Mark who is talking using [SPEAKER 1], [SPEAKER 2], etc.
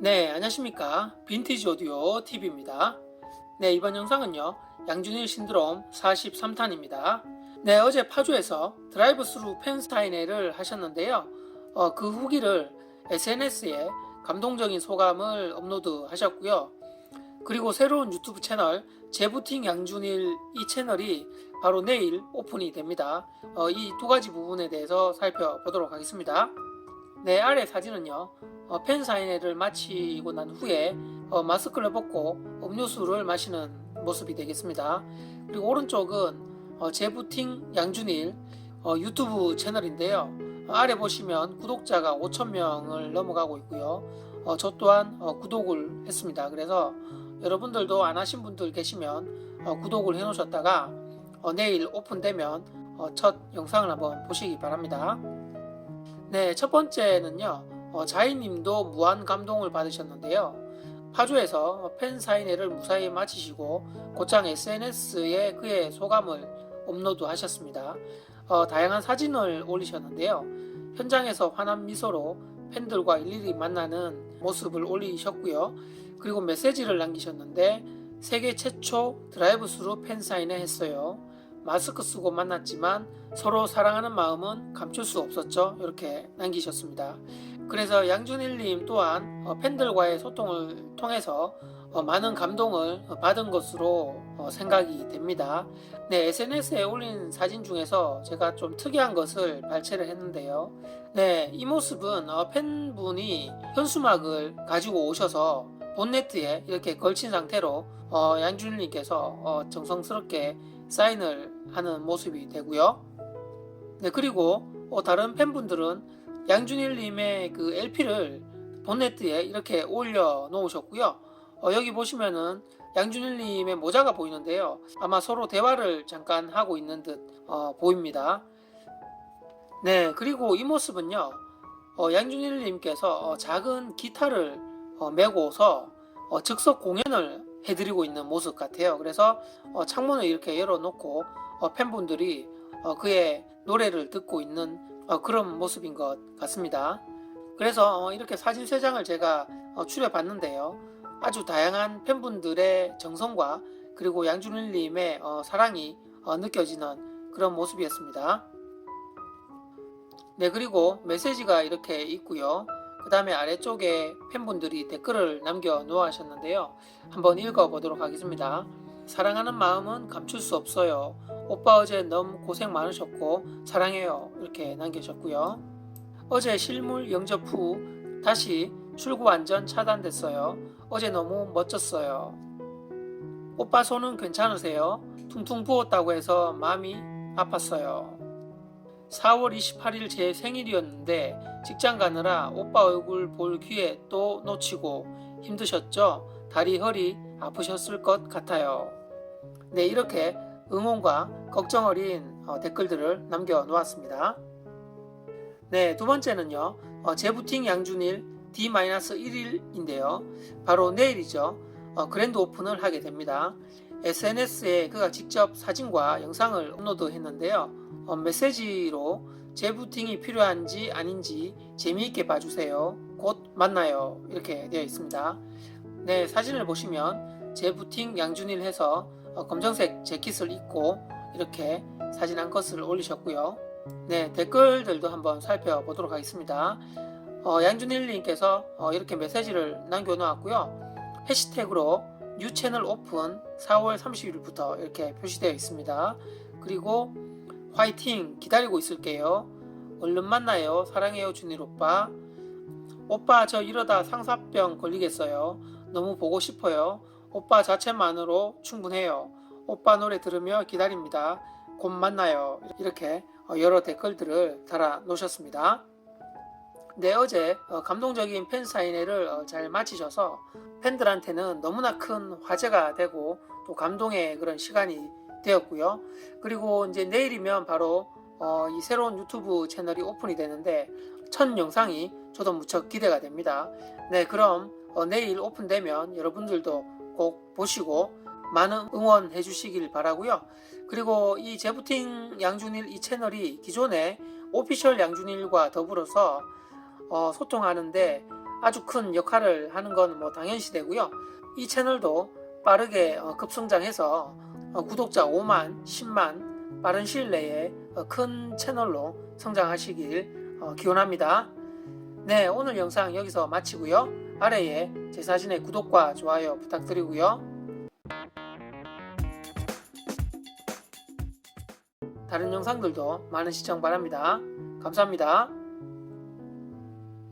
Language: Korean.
[SPEAKER 1] 네, 안녕하십니까. 빈티지 오디오 TV입니다. 네, 이번 영상은요, 양준일 신드롬 43탄입니다. 네, 어제 파주에서 드라이브 스루 팬사인회를 하셨는데요. 어, 그 후기를 SNS에 감동적인 소감을 업로드 하셨고요. 그리고 새로운 유튜브 채널 제부팅 양준일 이 채널이 바로 내일 오픈이 됩니다. 어, 이 두 가지 부분에 대해서 살펴보도록 하겠습니다. 네, 아래 사진은요. 어, 팬 사인회를 마치고 난 후에 어, 마스크를 벗고 음료수를 마시는 모습이 되겠습니다. 그리고 오른쪽은 어, 제부팅 양준일 어, 유튜브 채널인데요. 어, 아래 보시면 구독자가 5천명을 넘어가고 있고요. 어, 저 또한 어, 구독을 했습니다. 그래서 여러분들도 안 하신 분들 계시면 어, 구독을 해 놓으셨다가 어, 내일 오픈되면 어, 첫 영상을 한번 보시기 바랍니다. 네, 첫 번째는요. 어, 자이님도 무한 감동을 받으셨는데요. 파주에서 팬 사인회를 무사히 마치시고 곧장 SNS에 그의 소감을 업로드 하셨습니다. 어, 다양한 사진을 올리셨는데요. 현장에서 환한 미소로 팬들과 일일이 만나는 모습을 올리셨고요. 그리고 메시지를 남기셨는데 세계 최초 드라이브 스루 팬 사인회 했어요. 마스크 쓰고 만났지만 서로 사랑하는 마음은 감출 수 없었죠. 이렇게 남기셨습니다. 그래서 양준일님 또한 어, 팬들과의 소통을 통해서 어, 많은 감동을 어, 받은 것으로 어, 생각이 됩니다. 네, SNS에 올린 사진 중에서 제가 좀 특이한 것을 발췌를 했는데요. 네, 이 모습은 어, 팬분이 현수막을 가지고 오셔서 본네트에 이렇게 걸친 상태로 어, 양준일님께서 어, 정성스럽게 사인을 하는 모습이 되고요. 네, 그리고 어, 다른 팬분들은 양준일님의 그 LP를 본네트에 이렇게 올려 놓으셨고요. 어, 여기 보시면은 양준일님의 모자가 보이는데요. 아마 서로 대화를 잠깐 하고 있는 듯 어, 보입니다. 네, 그리고 이 모습은요. 어, 양준일님께서 어, 작은 기타를 어, 메고서 어, 즉석 공연을 해드리고 있는 모습 같아요. 그래서 어, 창문을 이렇게 열어놓고 어, 팬분들이 어, 그의 노래를 듣고 있는 어, 그런 모습인 것 같습니다. 그래서 어, 이렇게 사진 세 장을 제가 어, 추려봤는데요. 아주 다양한 팬분들의 정성과 그리고 양준일님의 어, 사랑이 어, 느껴지는 그런 모습이었습니다. 네, 그리고 메시지가 이렇게 있고요. 그 다음에 아래쪽에 팬분들이 댓글을 남겨 놓으셨는데요. 한번 읽어 보도록 하겠습니다. 사랑하는 마음은 감출 수 없어요. 오빠 어제 너무 고생 많으셨고 사랑해요. 이렇게 남겨주셨고요. 어제 실물 영접 후 다시 출구 완전 차단됐어요. 어제 너무 멋졌어요. 오빠 손은 괜찮으세요? 퉁퉁 부었다고 해서 마음이 아팠어요. 4월 28일 제 생일이었는데 직장 가느라 오빠 얼굴 볼 기회 또 놓치고 힘드셨죠? 다리 허리 아프셨을 것 같아요. 네, 이렇게 응원과 걱정 어린 어, 댓글들을 남겨 놓았습니다. 네, 두 번째는요. 어, 제부팅 양준일 D-1일인데요. 바로 내일이죠. 어, 그랜드 오픈을 하게 됩니다. SNS에 그가 직접 사진과 영상을 업로드 했는데요. 어, 메시지로 재부팅이 필요한지 아닌지 재미있게 봐주세요. 곧 만나요. 이렇게 되어 있습니다. 네, 사진을 보시면 재부팅 양준일 해서 어, 검정색 재킷을 입고 이렇게 사진 한 컷을 올리셨고요. 네, 댓글들도 한번 살펴보도록 하겠습니다. 어, 양준일님께서 어, 이렇게 메시지를 남겨놓았고요. 해시태그로 뉴 채널 오픈 4월 30일부터 이렇게 표시되어 있습니다. 그리고 화이팅 기다리고 있을게요. 얼른 만나요. 사랑해요 준일 오빠. 오빠 저 이러다 상사병 걸리겠어요. 너무 보고 싶어요. 오빠 자체만으로 충분해요. 오빠 노래 들으며 기다립니다. 곧 만나요. 이렇게 어, 여러 댓글들을 달아 놓으셨습니다. 네, 어제 어, 감동적인 팬 사인회를 어, 잘 마치셔서 팬들한테는 너무나 큰 화제가 되고 또 감동의 그런 시간이 되었고요. 그리고 이제 내일이면 바로 어, 이 새로운 유튜브 채널이 오픈이 되는데 첫 영상이 저도 무척 기대가 됩니다. 네, 그럼 어, 내일 오픈되면 여러분들도 꼭 보시고 많은 응원해 주시길 바라고요. 그리고 이 제부팅 양준일 이 채널이 기존에 오피셜 양준일과 더불어서 어, 소통하는데 아주 큰 역할을 하는 건 뭐 당연시되고요. 이 채널도 빠르게 어, 급성장해서 어, 구독자 5만, 10만 빠른 시일 내에 어, 큰 채널로 성장하시길 어, 기원합니다. 네, 오늘 영상 여기서 마치고요. 아래에 제 사진의 구독과 좋아요 부탁드리고요. 다른 영상들도 많은 시청 바랍니다. 감사합니다.